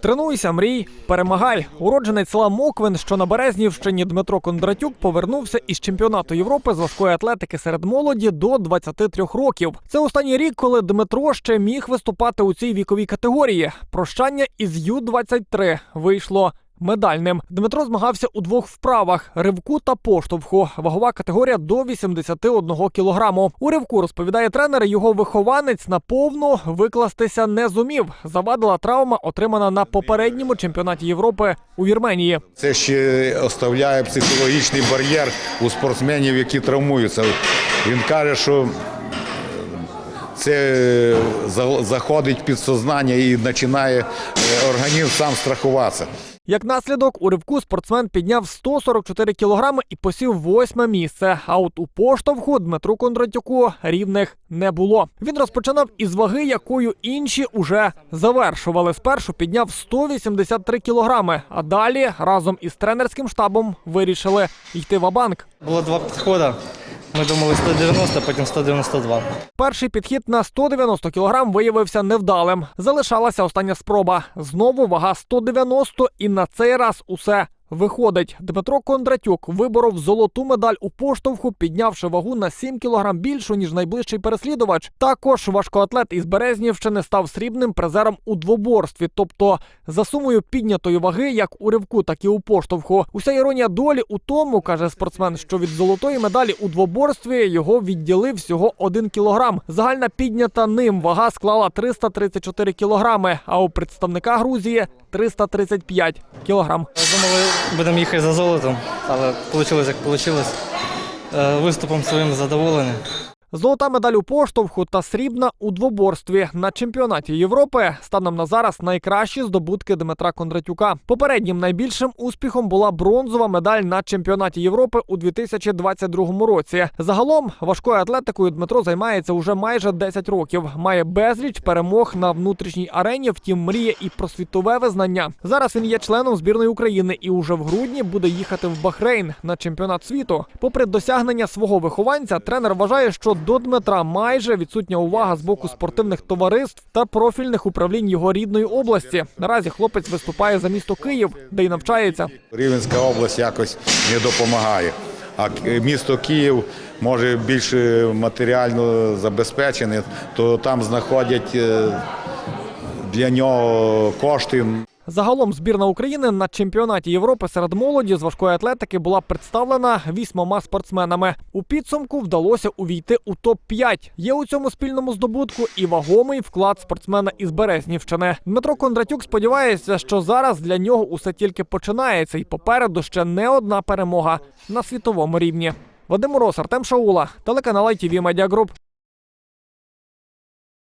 Тренуйся, мрій, перемагай. Уродженець села Моквин, що на Березнівщині Дмитро Кондратюк повернувся із чемпіонату Європи з важкої атлетики серед молоді до 23 років. Це останній рік, коли Дмитро ще міг виступати у цій віковій категорії. Прощання із Ю-23 вийшло. Медальним Дмитро змагався у двох вправах: ривку та поштовху. Вагова категорія до 81 кілограму. У ривку розповідає тренер. Його вихованець наповну викластися не зумів. Завадила травма, отримана на попередньому чемпіонаті Європи у Вірменії. Це ще оставляє психологічний бар'єр у спортсменів, які травмуються. Він каже, що це заходить в підсознання і починає е, організм сам страхуватися. Як наслідок, у ривку спортсмен підняв 144 кілограми і посів восьме місце. А от у поштовху Дмитру Кондратюку рівних не було. Він розпочинав із ваги, якою інші уже завершували. Спершу підняв 183 кілограми, а далі разом із тренерським штабом вирішили йти в банк Було два підходи. Ми думали 190, потім 192. Перший підхід на 190 кілограм виявився невдалим. Залишалася остання спроба. Знову вага 190 і на цей раз усе виходить. Дмитро Кондратюк виборов золоту медаль у поштовху, піднявши вагу на 7 кілограм більшу, ніж найближчий переслідувач. Також важкоатлет із Березнівщини став срібним призером у двоборстві, тобто за сумою піднятої ваги, як у ривку, так і у поштовху. Уся іронія долі у тому, каже спортсмен, що від золотої медалі у двоборстві його відділив всього 1 кілограм. Загальна піднята ним вага склала 334 кілограми, а у представника Грузії 335 кілограм. Будемо їхати за золотом, але вийшло як вийшло. Е, Виступом своїм задоволені. Золота медаль у поштовху та срібна у двоборстві на чемпіонаті Європи станом на зараз найкращі здобутки Дмитра Кондратюка. Попереднім найбільшим успіхом була бронзова медаль на чемпіонаті Європи у 2022 році. Загалом важкою атлетикою Дмитро займається уже майже 10 років. Має безліч перемог на внутрішній арені. Втім, мріє і про світове визнання. Зараз він є членом збірної України і уже в грудні буде їхати в Бахрейн на чемпіонат світу. Попри досягнення свого вихованця, тренер вважає, що до Дмитра майже відсутня увага з боку спортивних товариств та профільних управлінь його рідної області. Наразі хлопець виступає за місто Київ, де й навчається. Рівненська область якось не допомагає. А місто Київ може більше матеріально забезпечене, то там знаходять е, для нього кошти. Загалом збірна України на чемпіонаті Європи серед молоді з важкої атлетики була представлена вісьмома спортсменами. У підсумку вдалося увійти у топ 5 Є у цьому спільному здобутку і вагомий вклад спортсмена із Березнівщини. Дмитро Кондратюк сподівається, що зараз для нього усе тільки починається, і попереду ще не одна перемога на світовому рівні. Вадим Мороз, Артем Шаула, телеканал ITV Media Group.